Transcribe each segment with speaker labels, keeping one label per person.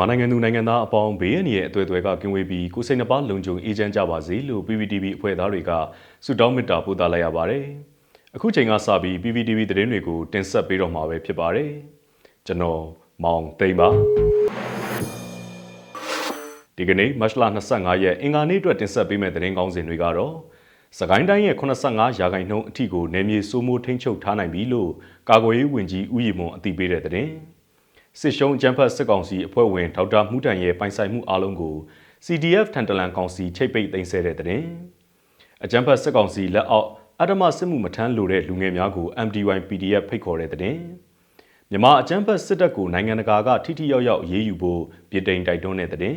Speaker 1: မြန်မာနိုင်ငံသူနိုင်ငံသားအပေါင်းဘေးအန္တရာယ်အသွယ်အသွယ်ကကင်းဝေးပြီးကိုယ်စိတ်နှပါလုံခြုံအေးချမ်းကြပါစေလို့ PPTV အဖွဲ့သားတွေကဆုတောင်းမေတ္တာပို့သလိုက်ရပါတယ်။အခုချိန်ကစပြီး PPTV သတင်းတွေကိုတင်ဆက်ပေးတော့မှာပဲဖြစ်ပါတယ်။ကျွန်တော်မောင်သိမ့်ပါဒီကနေ့မတ်လ25ရက်အင်္ဂါနေ့အတွက်တင်ဆက်ပေးမယ့်သတင်းကောင်းစဉ်တွေကတော့စကိုင်းတိုင်းရဲ့85ရာခိုင်နှုန်းအထိကိုနယ်မြေစိုးမိုးထိန်းချုပ်ထားနိုင်ပြီလို့ကာကွယ်ရေးဝန်ကြီးဦးရီမွန်အသိပေးတဲ့သတင်း။ စစ်ရှုံးအကြမ်းဖက်စစ်ကောင်စီအဖွဲ့ဝင်ဒေါက်တာမှုတန်ရဲ့ပိုင်ဆိုင်မှုအလုံးကို CDF ထန်တလန်ကောင်စီချိတ်ပိတ်သိမ်းဆဲတဲ့တဲ့။အကြမ်းဖက်စစ်ကောင်စီလက်အောက်အဓမ္မစစ်မှုမထမ်းလိုတဲ့လူငယ်များကို MDY PDF ဖိတ်ခေါ်တဲ့တဲ့။မြန်မာအကြမ်းဖက်စစ်တပ်ကိုနိုင်ငံတကာကထိထိရောက်ရောက်ရေးယူဖို့ပြည်တိန်တိုက်တွန်းတဲ့တဲ့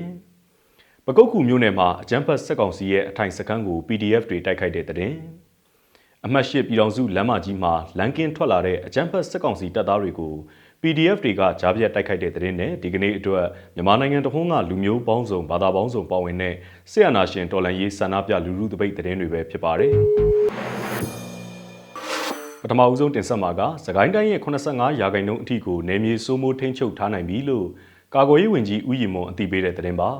Speaker 1: ။ပကုတ်ကူမျိုးနယ်မှာအကြမ်းဖက်စစ်ကောင်စီရဲ့အထိုင်စခန်းကို PDF တွေတိုက်ခိုက်တဲ့တဲ့။အမှတ်၈ပြည်တော်စုလမ်းမကြီးမှာလန်ကင်းထွက်လာတဲ့အကြမ်းဖက်စစ်ကောင်စီတပ်သားတွေကို PDF တွေကကြားပြတ်တိုက်ခိုက်တဲ့တဲ့င်းနဲ့ဒီကနေ့အတွက်မြန်မာနိုင်ငံတခုံးကလူမျိုးပေါင်းစုံဘာသာပေါင်းစုံပါဝင်တဲ့ဆီယနာရှင်တော်လန်ရေးဆန္ဒပြလူလူတပိတ်တဲ့င်းတွေပဲဖြစ်ပါတယ်ပထမဦးဆုံးတင်ဆက်မှာကစကိုင်းတိုင်းရဲ့85ရာခိုင်နှုန်းအထိကိုနေမြေစိုးမိုးထိန်းချုပ်ထားနိုင်ပြီလို့ကာကွယ်ရေးဝန်ကြီးဦးရီမွန်အသိပေးတဲ့သတင်းပါ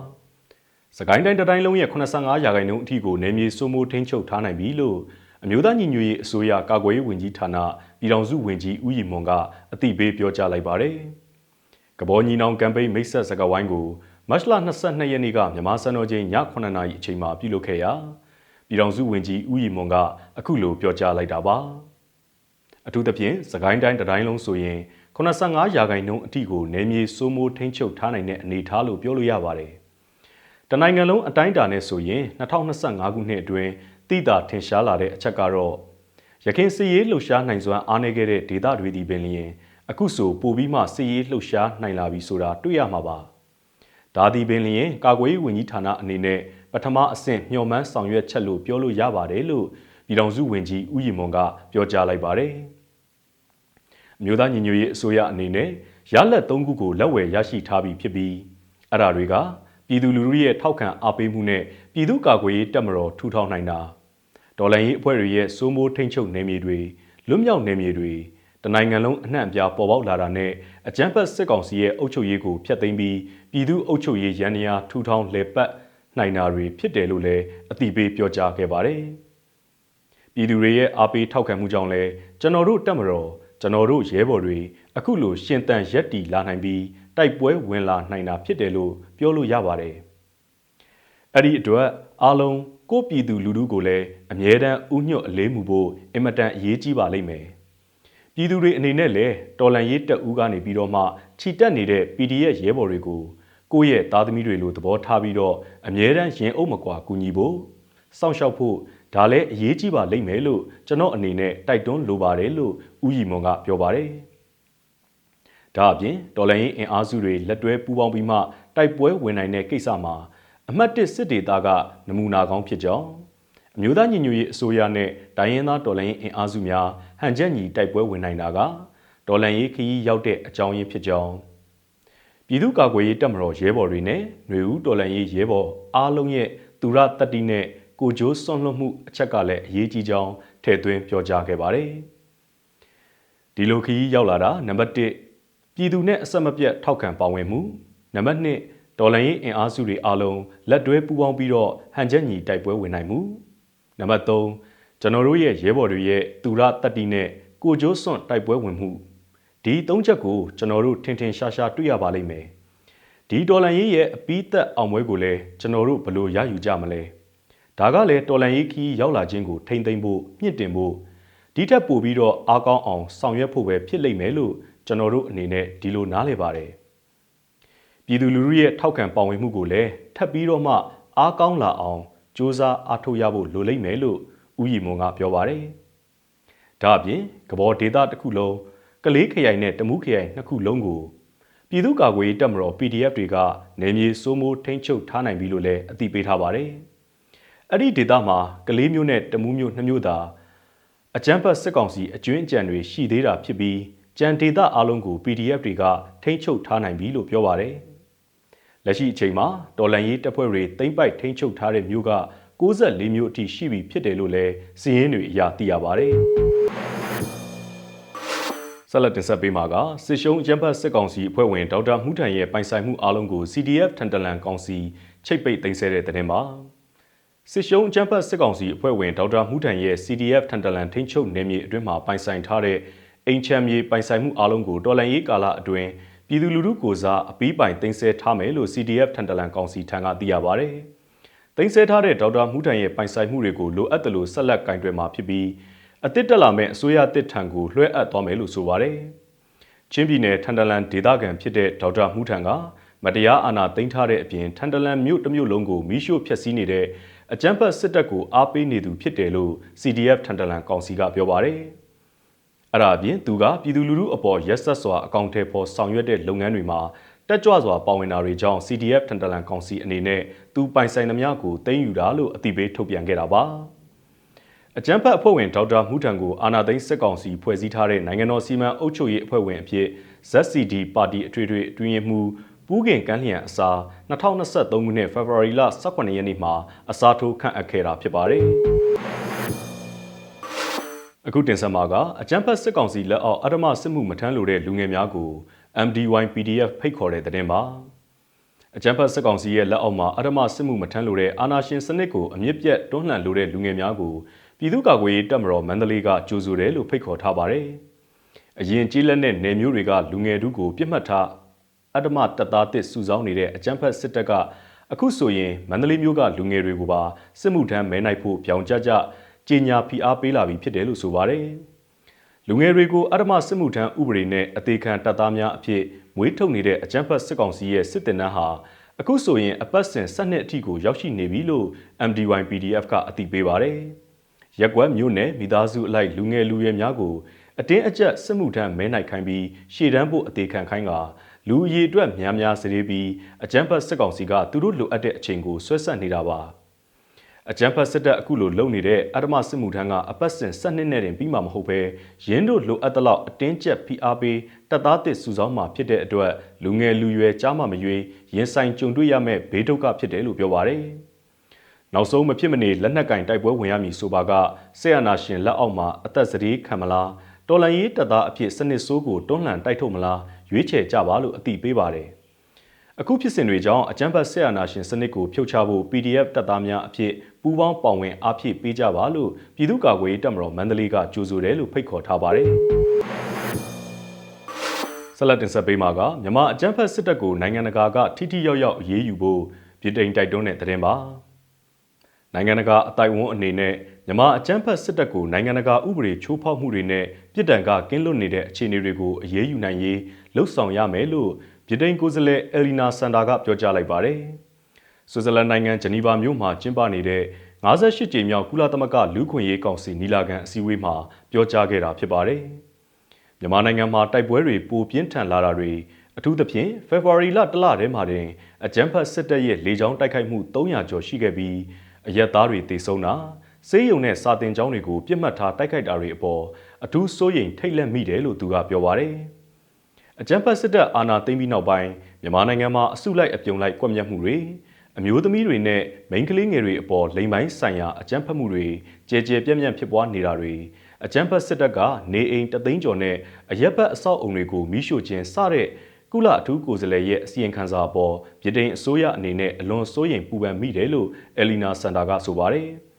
Speaker 1: စကိုင်းတိုင်းတိုင်းလုံးရဲ့85ရာခိုင်နှုန်းအထိကိုနေမြေစိုးမိုးထိန်းချုပ်ထားနိုင်ပြီလို့ အမျိုးသားညီညွတ်ရေးအစိုးရကာကွယ်ရေးဝန်ကြီးဌာနပြည်ထောင်စုဝန်ကြီးဦးရီမွန်ကအသိပေးပြောကြားလိုက်ပါတယ်။ကဘောညီနောင်ကမ်ပိန်းမိတ်ဆက်စကားဝိုင်းကိုမတ်လ22ရက်နေ့ကမြန်မာစံတော်ချိန်ည9:00နာရီအချိန်မှာပြုလုပ်ခဲ့ရာပြည်ထောင်စုဝန်ကြီးဦးရီမွန်ကအခုလိုပြောကြားလိုက်တာပါ။အထူးသဖြင့်စကိုင်းတိုင်းတိုင်းလုံးဆိုရင်85ရာခိုင်နှုန်းအထိကိုနယ်မြေစိုးမိုးထိန်းချုပ်ထားနိုင်တဲ့အနေအထားလို့ပြောလို့ရပါတယ်။တနိုင်ငံလုံးအတိုင်းအတာနဲ့ဆိုရင်2025ခုနှစ်အတွင်း တိတာထင်ရှားလာတဲ့အချက်ကတော့ရခိုင်စစ်ရေးလှုပ်ရှားနိုင်စွမ်းအားနည်းခဲ့တဲ့ဒေသတွေဒီပင်လျင်အခုဆိုပိုပြီးမှစစ်ရေးလှုပ်ရှားနိုင်လာပြီဆိုတာတွေ့ရမှာပါဒါဒီပင်လျင်ကာကွယ်ရေးဝန်ကြီးဌာနအနေနဲ့ပထမအဆင့်မျှော်မှန်းဆောင်ရွက်ချက်လို့ပြောလို့ရပါတယ်လို့ပြည်ထောင်စုဝန်ကြီးဦးရီမွန်ကပြောကြားလိုက်ပါတယ်အမျိုးသားညီညွတ်ရေးအစိုးရအနေနဲ့ရလက်၃ခုကိုလက်ဝယ်ရရှိထားပြီးဖြစ်ပြီးအဲ့ဒါတွေကပြည်သူလူထုရဲ့ထောက်ခံအားပေးမှုနဲ့ပြည်သူ့ကာကွယ်ရေးတပ်မတော်ထူထောင်နိုင်တာ ဒေါ်လာရေးအဖွဲ့တွေရဲ့စိုးမိုးထိန်ချုပ်နယ်မြေတွေလွတ်မြောက်နယ်မြေတွေတနိုင်ငံလုံးအနှံ့အပြားပေါ်ပေါက်လာတာနဲ့အကြမ်းဖက်စစ်ကောင်စီရဲ့အုပ်ချုပ်ရေးကိုဖျက်သိမ်းပြီးပြည်သူ့အုပ်ချုပ်ရေးရန်ရာထူထောင်လှည့်ပတ်နိုင်တာတွေဖြစ်တယ်လို့လည်းအတိပေးပြောကြားခဲ့ပါတယ်။ပြည်သူတွေရဲ့အားပေးထောက်ခံမှုကြောင့်လည်းကျွန်တော်တို့တက်မတော်ကျွန်တော်တို့ရဲဘော်တွေအခုလိုရှင်တန်ရက်တီလာနိုင်ပြီးတိုက်ပွဲဝင်လာနိုင်တာဖြစ်တယ်လို့ပြောလို့ရပါတယ်။အဲ့ဒီအတွက်အားလုံး ကိုပြည်သူလူထုကိုလည်းအမြဲတမ်းဥညွတ်အလေးမှုဖို့အင်မတန်အရေးကြီးပါလိမ့်မယ်။ပြည်သူတွေအနေနဲ့လည်းတော်လန်ရေးတက်ဦးကနေပြီးတော့မှခြိတက်နေတဲ့ PDF ရဲဘော်တွေကိုကိုယ့်ရဲ့သားသမီးတွေလိုသဘောထားပြီးတော့အမြဲတမ်းရင်အုပ်မကွာကူညီဖို့စောင့်ရှောက်ဖို့ဒါလည်းအရေးကြီးပါလိမ့်မယ်လို့ကျွန်တော်အနေနဲ့တိုက်တွန်းလိုပါတယ်လို့ဦးရီမွန်ကပြောပါတယ်။ဒါအပြင်တော်လန်ရေးအင်အားစုတွေလက်တွဲပူးပေါင်းပြီးမှတိုက်ပွဲဝင်နိုင်တဲ့ကိစ္စမှာ အမှတ်၁စစ်ဒေသကနမူနာကောင်းဖြစ်ကြောင်းအမျိုးသားညီညွတ်ရေးအစိုးရနဲ့တိုင်းရင်းသားတော်လှန်ရေးအင်အားစုများဟန်ချက်ညီတိုက်ပွဲဝင်နိုင်တာကတော်လှန်ရေးခရီးရောက်တဲ့အကြောင်းရင်းဖြစ်ကြောင်းပြည်သူ့ကာကွယ်ရေးတပ်မတော်ရဲဘော်တွေနဲ့ຫນွေဦးတော်လှန်ရေးရဲဘော်အားလုံးရဲ့သူရတတိနဲ့ကိုဂျိုးစွန့်လွတ်မှုအချက်ကလည်းအရေးကြီးကြောင်းထည့်သွင်းပြောကြားခဲ့ပါတယ်ဒီလိုခရီးရောက်လာတာနံပါတ်1ပြည်သူနဲ့အဆက်မပြတ်ထောက်ခံပါဝင်မှုနံပါတ်2 ဒေါ်လာရေးအင်အားစုတွေအားလုံးလက်တွဲပူးပေါင်းပြီးတော့ဟန်ချက်ညီတိုက်ပွဲဝင်နိုင်မှုနံပါတ်3ကျွန်တော်တို့ရဲ့ရဲဘော်တွေရဲ့သူရတတိနဲ့ကိုကျိုးစွန့်တိုက်ပွဲဝင်မှုဒီသုံးချက်ကိုကျွန်တော်တို့ထင်ထင်ရှားရှားတွေ့ရပါလိမ့်မယ်ဒီဒေါ်လာရေးရဲ့အပီးသက်အောင်ပွဲကိုလည်းကျွန်တော်တို့ဘလို့ရယူကြမလဲဒါကလည်းတော်လန်ရေးခီးရောက်လာခြင်းကိုထိမ့်သိမ့်ဖို့မြင့်တင်ဖို့ဒီထက်ပိုပြီးတော့အားကောင်းအောင်ဆောင်ရွက်ဖို့ပဲဖြစ်လိမ့်မယ်လို့ကျွန်တော်တို့အနေနဲ့ဒီလိုနားလည်ပါတယ် ပြည်သူလူထုရဲ့ထောက်ခံပါဝင်မှုကိုလည်းထပ်ပြီးတော့မှအားကောင်းလာအောင်စ조사အားထုတ်ရဖို့လိုလိမ့်မယ်လို့ဦးရီမွန်ကပြောပါတယ်။ဒါအပြင်ကဘောဒေတာတစ်ခုလုံးကလေးခရိုင်နဲ့တမူးခရိုင်နှစ်ခုလုံးကိုပြည်သူ့ကာကွယ်ရေးတပ်မတော် PDF တွေကနေမြေစိုးမိုးထိန်းချုပ်ထားနိုင်ပြီလို့လည်းအသိပေးထားပါတယ်။အဲ့ဒီဒေတာမှာကလေးမျိုးနဲ့တမူးမျိုးနှစ်မျိုးသာအကြမ်းဖက်စစ်ကောင်စီအကျွင်းအကြံတွေရှိသေးတာဖြစ်ပြီးကြံဒေတာအလုံးကို PDF တွေကထိန်းချုပ်ထားနိုင်ပြီလို့ပြောပါတယ်။ လက်ရှိအချိန်မှာတော်လန်ရေးတပ်ဖွဲ့တွေတိမ့်ပိုက်ထိန်းချုပ်ထားတဲ့မြို့က64မြို့အထိရှိပြီဖြစ်တယ်လို့လည်းစီးရင်တွေအရသိရပါတယ်။စဆက်လက်တင်ဆက်ပေးမှာကစစ်ရှုံးအကြံဖတ်စစ်ကောင်စီအဖွဲ့ဝင်ဒေါက်တာမှုထန်ရဲ့ပိုင်ဆိုင်မှုအားလုံးကို CDF ထန်တလန်ကောင်စီချိတ်ပိတ်သိမ်းဆည်းတဲ့တဲ့မှာစစ်ရှုံးအကြံဖတ်စစ်ကောင်စီအဖွဲ့ဝင်ဒေါက်တာမှုထန်ရဲ့ CDF ထန်တလန်ထိန်းချုပ်နယ်မြေအတွင်းမှာပိုင်ဆိုင်ထားတဲ့အိမ်ချမ်းမြေပိုင်ဆိုင်မှုအားလုံးကိုတော်လန်ရေးကာလအတွင်း ပြည်သူလူထုကိုစားအပီးပိုင်သိမ်းဆည်းထားမယ်လို့ CDF ထန်တလန်ကောင်စီထံကသိရပါဗျ။သိမ်းဆည်းထားတဲ့ဒေါက်တာမှုထန်ရဲ့ပိုင်ဆိုင်မှုတွေကိုလိုအပ်တယ်လို့ဆက်လက်ကင်တွယ်မှာဖြစ်ပြီးအသစ်တက်လာမဲ့အစိုးရတစ်ထံကိုလွှဲအပ်သွားမယ်လို့ဆိုပါတယ်။ချင်းပြည်နယ်ထန်တလန်ဒေသခံဖြစ်တဲ့ဒေါက်တာမှုထန်ကမတရားအာဏာသိမ်းထားတဲ့အပြင်ထန်တလန်မြို့တစ်မြို့လုံးကိုမိရှို့ဖျက်ဆီးနေတဲ့အကြမ်းဖက်စစ်တပ်ကိုအားပေးနေသူဖြစ်တယ်လို့ CDF ထန်တလန်ကောင်စီကပြောပါတယ်။ အဲ့ဒါအပြင်သူကပြည်သူလူထုအပေါ်ရက်ဆက်စွာအကောင့်ထဲပေါ်ဆောင်ရွက်တဲ့လုပ်ငန်းတွေမှာတက်ကြွစွာပါဝင်တာတွေကြောင့် CDF ထန်တလန်ကောင်စီအနေနဲ့သူပိုင်ဆိုင်သမျှကိုသိမ်းယူတာလို့အတိပေးထုတ်ပြန်ခဲ့တာပါ။အကြံဖတ်အဖွဲ့ဝင်ဒေါက်တာမှုထံကိုအာနာသိန်းစစ်ကောင်စီဖွဲ့စည်းထားတဲ့နိုင်ငံတော်စီမံအုပ်ချုပ်ရေးအဖွဲ့ဝင်အဖြစ် ZCD ပါတီအထွေထွေအတွင်းမှုပူးကင်ကန်းလျံအစား2023ခုနှစ်ဖေဖော်ဝါရီလ18ရက်နေ့မှာအစားထိုးခန့်အပ်ခဲ့တာဖြစ်ပါတယ်။ အခုတင်ဆက်မှာကအကြံဖတ်စစ်ကောင်စီလက်အောက်အဓမ္မစစ်မှုမထမ်းလို့တဲ့လူငယ်များကို MDY PDF ဖိတ်ခေါ်တဲ့တဲ့တင်ပါအကြံဖတ်စစ်ကောင်စီရဲ့လက်အောက်မှာအဓမ္မစစ်မှုမထမ်းလို့တဲ့အာဏာရှင်စနစ်ကိုအမြင့်ပြတ်တွန်းလှန်လိုတဲ့လူငယ်များကိုပြည်သူ့ကာကွယ်ရေးတပ်မတော်မန္တလေးကကြိုဆိုတယ်လို့ဖိတ်ခေါ်ထားပါတယ်။အရင်ကြီးလက်နဲ့နယ်မျိုးတွေကလူငယ်တို့ကိုပြစ်မှတ်ထားအတ္တမတပ်သားတစ်စုဆောင်းနေတဲ့အကြမ်းဖက်စစ်တပ်ကအခုဆိုရင်မန္တလေးမျိုးကလူငယ်တွေကိုပါစစ်မှုထမ်းမဲနိုင်ဖို့ပြောင်ကြကြ ကြေညာဖိအားပေးလာပြီးဖြစ်တယ်လို့ဆိုပါတယ်။လူငယ်တွေကိုအတ္တမစစ်မှုထမ်းဥပဒေနဲ့အသေးခံတပ်သားများအဖြစ်မွေးထုတ်နေတဲ့အကြမ်းဖက်စစ်ကောင်စီရဲ့စစ်တင်နှန်းဟာအခုဆိုရင်အပတ်စဉ်၁၂အထိကိုရောက်ရှိနေပြီလို့ MDY PDF ကအသိပေးပါတယ်။ရက်ကွက်မြို့နယ်မိသားစုအလိုက်လူငယ်လူရွယ်များကိုအတင်းအကျပ်စစ်မှုထမ်းမဲနိုင်ခိုင်းပြီးရှေ့တန်းဖို့အသေးခံခိုင်းကလူအည်အတွက်များများစရေးပြီးအကြမ်းဖက်စစ်ကောင်စီကသူတို့လိုအပ်တဲ့အချိန်ကိုဆွဲဆက်နေတာပါ အကြမ်းဖက်စစ်တပ်အခုလိုလုပ်နေတဲ့အဓမ္မစစ်မှုထမ်းကအပတ်စဉ်၁၂နှစ်တင်ပြီးမှမဟုတ်ပဲရင်းတို့လိုအပ်တဲ့လောက်အတင်းကျပ်ဖိအားပေးတပ်သားတစ်စုဆောင်းမှာဖြစ်တဲ့အတွက်လူငယ်လူရွယ်ကြားမှမရွေးရင်ဆိုင်ကြုံတွေ့ရမဲ့ဘေးဒုက္ခဖြစ်တယ်လို့ပြောပါရယ်။နောက်ဆုံးမဖြစ်မနေလက်နက်ကင်တိုက်ပွဲဝင်ရမည်ဆိုပါကဆေယနာရှင်လက်အောက်မှာအသက်စည်းခံမလားတော်လန်ရေးတပ်သားအဖြစ်စနစ်ဆိုးကိုတွန်းလှန်တိုက်ထုတ်မလားရွေးချယ်ကြပါလို့အတိပေးပါတယ် အခုဖြစ်စဉ်တွေကြောင့်အကြမ်းဖက်ဆေယနာရှင်စနစ်ကိုဖြုတ်ချဖို့ PDF တပ်သားများအဖြစ်ပူးပေါင်းပါဝင်အားဖြည့်ပေးကြပါလို့ပြည်သူ့ကာကွယ်ရေးတပ်မတော်မန္တလေးကကြိုဆိုတယ်လို့ဖိတ်ခေါ်ထားပါတယ်ဆလတ်တင်ဆက်ပေးမှာကမြန်မာအကြမ်းဖက်စစ်တပ်ကိုနိုင်ငံတကာကထိထိရောက်ရောက်အရေးယူဖို့ပြည်တိုင်တိုက်တွန်းတဲ့သတင်းပါနိုင်ငံတကာအတိုင်ဝန်းအနေနဲ့မြန်မာအကြမ်းဖက်စစ်တပ်ကိုနိုင်ငံတကာဥပဒေချိုးဖောက်မှုတွေနဲ့ပြည်တံကကင်းလွတ်နေတဲ့အခြေအနေတွေကိုအရေးယူနိုင်ရေးလှုံ့ဆော်ရမယ်လို့ ပြည်တိုင်ကိုယ်စားလှယ်အယ်လီနာဆန်တာကပြောကြားလိုက်ပါတယ်။ဆွစ်ဇာလန်နိုင်ငံဂျနီဗာမြို့မှာကျင်းပနေတဲ့58ကြိမ်မြောက်ကုလသမဂ္ဂလူ့ခွင့်ရေးကောင်စီညီလာခံအစည်းအဝေးမှာပြောကြားခဲ့တာဖြစ်ပါတယ်။မြန်မာနိုင်ငံမှာတိုက်ပွဲတွေပိုပြင်းထန်လာတာတွေအထူးသဖြင့်ဖေဖော်ဝါရီလတလထဲမှာတင်အကြမ်းဖက်စစ်တပ်ရဲ့လေကြောင်းတိုက်ခိုက်မှု300ကျော်ရှိခဲ့ပြီးအရက်သားတွေတေဆုံးတာစေးရုံနဲ့စာတင်ကျောင်းတွေကိုပြစ်မှတ်ထားတိုက်ခိုက်တာတွေအပေါ်အထူးစိုးရိမ်ထိတ်လန့်မိတယ်လို့သူကပြောပါရယ် အကြမ်းဖက်စစ်တပ်အာဏာသိမ်းပြီးနောက်ပိုင်းမြန်မာနိုင်ငံမှာအစုလိုက်အပြုံလိုက်ကွက်မြက်မှုတွေအမျိုးသမီးတွေနဲ့မိန်းကလေးငယ်တွေအပေါ်လိမ်ပိုင်းဆိုင်ရာအကြမ်းဖက်မှုတွေကြဲကြဲပြန့်ပြန့်ဖြစ်ပွားနေတာတွေအကြမ်းဖက်စစ်တပ်ကနေအိမ်တသိန်းကျော်နဲ့အရက်ဘတ်အဆောက်အုံတွေကိုမိရှို့ခြင်းစတဲ့ကုလအထူးကိုယ်စားလှယ်ရဲ့အစီရင်ခံစာပေါ်ပြည်ထောင်အစိုးရအနေနဲ့အလွန်စိုးရိမ်ပူပန်မိတယ်လို့အယ်လီနာစန်တာကဆိုပါတယ်။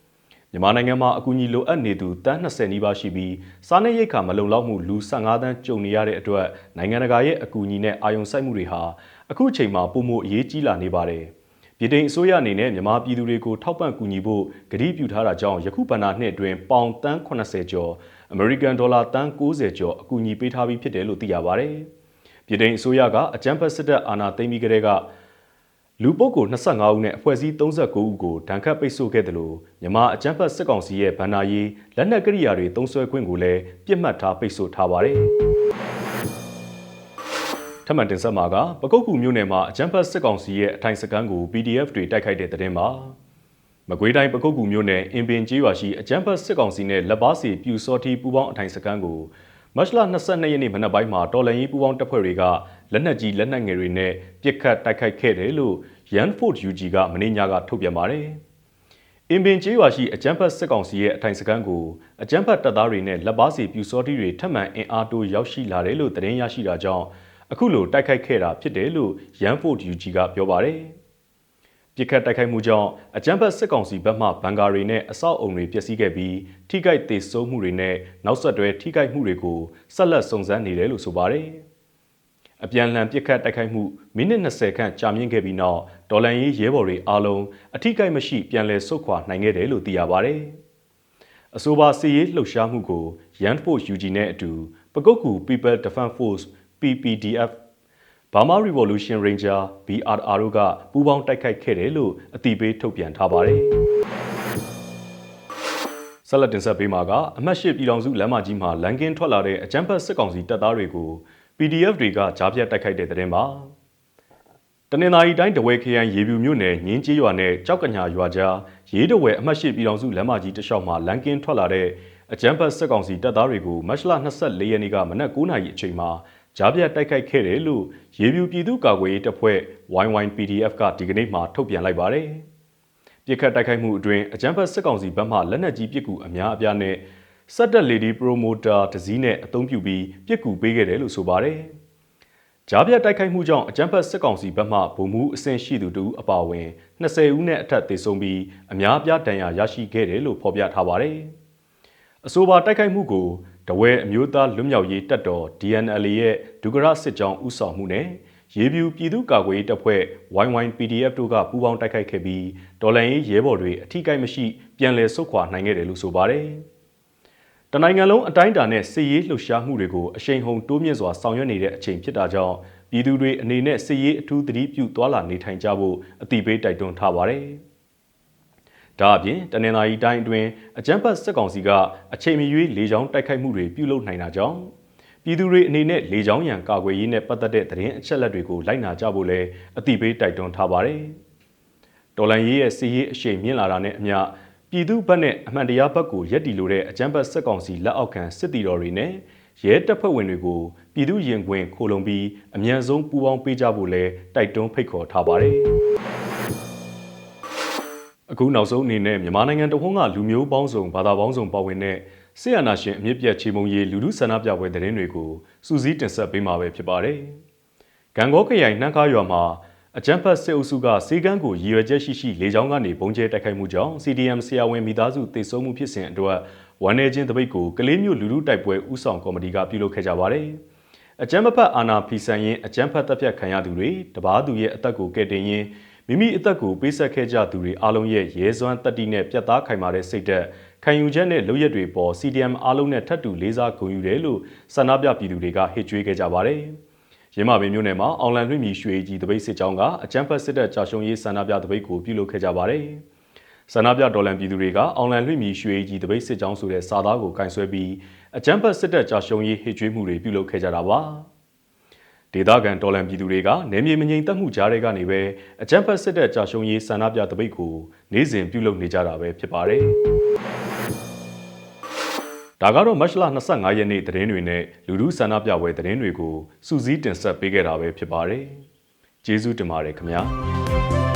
Speaker 1: မြန်မာနိုင်ငံမှာအကူအညီလိုအပ်နေသူတန်း20နီးပါးရှိပြီးစားနပ်ရိက္ခာမလုံလောက်မှုလူ15တန်းကြုံနေရတဲ့အတွက်နိုင်ငံတကာရဲ့အကူအညီနဲ့အာရုံစိုက်မှုတွေဟာအခုချိန်မှာပုံမှုအရေးကြီးလာနေပါတယ်။ပြည်ထောင်အစိုးရအနေနဲ့မြန်မာပြည်သူတွေကိုထောက်ပံ့ကူညီဖို့ကတိပြုထားတာကြောင့်ယခုဗန္နာနှစ်အတွင်းပေါင်တန်း80ကျော်အမေရိကန်ဒေါ်လာတန်း90ကျော်အကူအညီပေးထားပြီးဖြစ်တယ်လို့သိရပါတယ်။ပြည်ထောင်အစိုးရကအကြမ်းဖက်စစ်တပ်အာဏာသိမ်းပြီးကတည်းက လူပုဂ္ဂိုလ်25ဦးနဲ့အဖွဲ့အစည်း39ဦးကိုဒဏ်ခတ်ပိတ်ဆို့ခဲ့တယ်လို့မြန်မာအကြမ်းဖက်စစ်ကောင်စီရဲ့ဗန္နာရေးလက်နက်ကရိယာတွေတုံးဆွဲခွင့်ကိုလည်းပြစ်မှတ်ထားပိတ်ဆို့ထားပါတယ်။ထပ်မံတင်ဆက်မှာကပကုတ်ကူမြို့နယ်မှာအကြမ်းဖက်စစ်ကောင်စီရဲ့အထိုင်စခန်းကို PDF တွေတိုက်ခိုက်တဲ့တဲ့တင်ပါမကွေးတိုင်းပကုတ်ကူမြို့နယ်အင်ပင်ကျေးရွာရှိအကြမ်းဖက်စစ်ကောင်စီနဲ့လက်ပါစီပြူစော်တီပူပေါင်းအထိုင်စခန်းကိုမတ်လ22ရက်နေ့မနက်ပိုင်းမှာတော်လန်ရေးပူးပေါင်းတပ်ဖွဲ့တွေက လက်နက်ကြီးလက်နက်ငယ်တွေနဲ့ပစ်ခတ်တိုက်ခိုက်ခဲ့တယ်လို့ Yan Fort UG ကမင်းညကထုတ်ပြန်ပါတယ်။အင်ပင်ကျေးရွာရှိအကြမ်းဖက်စစ်ကောင်စီရဲ့အထိုင်စခန်းကိုအကြမ်းဖက်တပ်သားတွေနဲ့လက်ပါစီပြူစောတိတွေထပ်မံအင်အားတိုးရောက်ရှိလာတယ်လို့သတင်းရရှိတာကြောင့်အခုလိုတိုက်ခိုက်ခဲ့တာဖြစ်တယ်လို့ရန်ဖို့ UG ကပြောပါတယ်။ပြစ်ခတ်တိုက်ခိုက်မှုကြောင့်အကြမ်းဖက်စစ်ကောင်စီဘက်မှဘန်ကာတွေနဲ့အဆောက်အုံတွေပျက်စီးခဲ့ပြီးထိခိုက်ဒေဆုံးမှုတွေနဲ့နောက်ဆက်တွဲထိခိုက်မှုတွေကိုဆက်လက်စုံစမ်းနေတယ်လို့ဆိုပါတယ်။ အပြန်လှန်ပြစ်ခတ်တိုက်ခိုက်မှုမိနစ်20ခန့်ကြာမြင့်ခဲ့ပြီးနောက်ဒေါ်လန်ရေးရဲဘော်တွေအားလုံးအထိကိမရှိပြန်လည်ဆုတ်ခွာနိုင်ခဲ့တယ်လို့သိရပါဗျ။အဆိုပါစီရေးလှုပ်ရှားမှုကို Yan Force UG နဲ့အတူပကုတ်ကူ People Defense Force PPDF Burma Revolution Ranger BRR တို့ကပူးပေါင်းတိုက်ခိုက်ခဲ့တယ်လို့အတိပေးထုတ်ပြန်ထားပါတယ်။ဆက်လက်တင်ဆက်ပေးမှာကအမတ်ရှိပြည်တော်စုလမ်းမကြီးမှာလန်ကင်းထွက်လာတဲ့အကြမ်းဖက်စစ်ကောင်စီတပ်သားတွေကို PDF တွေကကြားပြတ်တိုက်ခိုက်တဲ့တဲ့တင်ပါတနင်္သာရီတိုင်းတဝဲခရိုင်ရေပြူမြို့နယ်ငင်းကြီးရွာနဲ့ကြောက်ကညာရွာကြားရေးတဝဲအမှတ်ရှိပြည်တော်စုလမ်းမကြီးတလျှောက်မှာလန်ကင်းထွက်လာတဲ့အကြမ်းဖက်စစ်ကောင်စီတပ်သားတွေကိုမတ်လ24ရက်နေ့ကမနက်9:00နာရီအချိန်မှာကြားပြတ်တိုက်ခိုက်ခဲ့တယ်လို့ရေပြူပြည်သူ့ကာကွယ်ရေးတပ်ဖွဲ့ YYPDF ကဒီကနေ့မှထုတ်ပြန်လိုက်ပါတယ်။ပြစ်ခတ်တိုက်ခိုက်မှုအတွင်းအကြမ်းဖက်စစ်ကောင်စီဘက်မှလက်နက်ကြီးပစ်ကူအများအပြားနဲ့ စက်တက်လေဒီပရိုမိုတာတစည်းနဲ့အသုံးပြုပြီးပြစ်ကူပေးခဲ့တယ်လို့ဆိုပါတယ်။ကြားပြတ်တိုက်ခိုက်မှုကြောင့်အကြမ်းဖက်စစ်ကောင်စီဘက်မှဗိုလ်မှူးအဆင့်ရှိသူတို့အပါအဝင်20ဦးနဲ့အထက်သေဆုံးပြီးအများအပြားဒဏ်ရာရရှိခဲ့တယ်လို့ဖော်ပြထားပါတယ်။အဆိုပါတိုက်ခိုက်မှုကိုတဝဲအမျိုးသားလွတ်မြောက်ရေးတပ်တော် DNL ရဲ့ဒုက္ခရစစ်ကြောင်းဥဆောင်မှုနဲ့ရေပြူပြည်သူ့ကာကွယ်ရေးတပ်ဖွဲ့ YYPDF တို့ကပူးပေါင်းတိုက်ခိုက်ခဲ့ပြီးဒေါ်လန်ရေးရဲဘော်တွေအထိကိမရှိပြန်လည်ဆုတ်ခွာနိုင်ခဲ့တယ်လို့ဆိုပါတယ်။ တနိုင်ငံလုံးအတိုင်းအတာနဲ့စစ်ရေးလှုပ်ရှားမှုတွေကိုအရှိန်ဟုန်တိုးမြင့်စွာဆောင်ရွက်နေတဲ့အချိန်ဖြစ်တာကြောင့်ပြည်သူတွေအနေနဲ့စစ်ရေးအထူးသတိပြုသွားလာနေထိုင်ကြဖို့အတိပေးတိုက်တွန်းထားပါတယ်။ဒါအပြင်တနင်္လာရီတိုင်းအတွင်းအကြမ်းဖက်စစ်ကောင်စီကအချိန်မရွေးလေကြောင်းတိုက်ခိုက်မှုတွေပြုလုပ်နိုင်တာကြောင့်ပြည်သူတွေအနေနဲ့လေကြောင်းရန်ကာကွယ်ရေးနဲ့ပတ်သက်တဲ့သတင်းအချက်အလက်တွေကိုလိုက်နာကြဖို့လည်းအတိပေးတိုက်တွန်းထားပါတယ်။တော်လန်ရေးရဲ့စီးရေးအရှိန်မြင့်လာတာနဲ့အမျှ ပြည်သူ့ဘက်နဲ့အမှန်တရားဘက်ကိုရက်တီလိုတဲ့အကြမ်းဖက်စစ်ကောင်စီလက်အောက်ခံစစ်တီတော်တွေနဲ့ရဲတပ်ဖွဲ့ဝင်တွေကိုပြည်သူရင်ခွင်ခိုလုံပြီးအမြန်ဆုံးပူးပေါင်းပေးကြဖို့လဲတိုက်တွန်းဖိတ်ခေါ်ထားပါတယ်။အခုနောက်ဆုံးအနေနဲ့မြန်မာနိုင်ငံတဝန်းကလူမျိုးပေါင်းစုံဘာသာပေါင်းစုံပါဝင်တဲ့ဆီယနာရှင်အမြင့်ပြတ်ချေမုံရီလူလူဆန္ဒပြပွဲသတင်းတွေကိုစူးစီးတင်ဆက်ပေးမှာပဲဖြစ်ပါတယ်။ဂံကောခရိုင်နှမ်းကားရွာမှာ အကြမ်းဖက်စစ်အုပ်စုကစီကန်းကိုရည်ရွယ်ချက်ရှိရှိလေကြောင်းကနေပုံကျဲတိုက်ခိုက်မှုကြောင့် CDM ဆရာဝန်မိသားစုတေဆုံးမှုဖြစ်စဉ်အတွက်ဝန်내ချင်းတပိတ်ကိုကလေးမျိုးလူလူတိုက်ပွဲဥဆောင်ကော်မတီကပြုလုပ်ခဲ့ကြပါတယ်။အကြမ်းမဖက်အာဏာဖီဆန်ရင်အကြမ်းဖက်တပ်ဖြတ်ခံရသူတွေတပားသူရဲ့အသက်ကိုကယ်တင်ရင်မိမိအသက်ကိုပေးဆက်ခဲ့ကြသူတွေအားလုံးရဲ့ရဲစွမ်းတက်တီနဲ့ပြတ်သားခိုင်မာတဲ့စိတ်သက်ခံယူချက်နဲ့လုပ်ရက်တွေပေါ် CDM အားလုံးနဲ့ထပ်တူလေးစားဂုဏ်ယူတယ်လို့ဆန္ဒပြပြည်သူတွေကဟစ်ကြွေးခဲ့ကြပါတယ်။ ရင်းမာပင်မြို့နယ်မှာအောင်လန်လွှင့်မြီရွှေကြီးတပိတ်စစ်ကြောင်းကအကြမ်းဖက်စစ်တပ်ကြာရှုံးရေးဆန္ဒပြတပိတ်ကိုပြုလုပ်ခဲ့ကြပါတယ်။ဆန္ဒပြဒေါ်လန်ပြည်သူတွေကအောင်လန်လွှင့်မြီရွှေကြီးတပိတ်စစ်ကြောင်းဆိုတဲ့စာသားကိုကင်ဆယ်ပြီးအကြမ်းဖက်စစ်တပ်ကြာရှုံးရေးဟစ်ကြွေးမှုတွေပြုလုပ်ခဲ့ကြတာပါ။ဒေသခံဒေါ်လန်ပြည်သူတွေကနေမြေမငြိမ်သက်မှုကြားတွေကနေပဲအကြမ်းဖက်စစ်တပ်ကြာရှုံးရေးဆန္ဒပြတပိတ်ကိုနေ့စဉ်ပြုလုပ်နေကြတာပဲဖြစ်ပါတယ်။ ဒါကတော့မတ်လ25ရက်နေ့သတင်းတွေနဲ့လူလူဆန္ဒပြပွဲသတင်းတွေကိုစူးစီးတင်ဆက်ပေးခဲ့တာပဲဖြစ်ပါတယ်။ကျေးဇူးတင်ပါတယ်ခင်ဗျာ။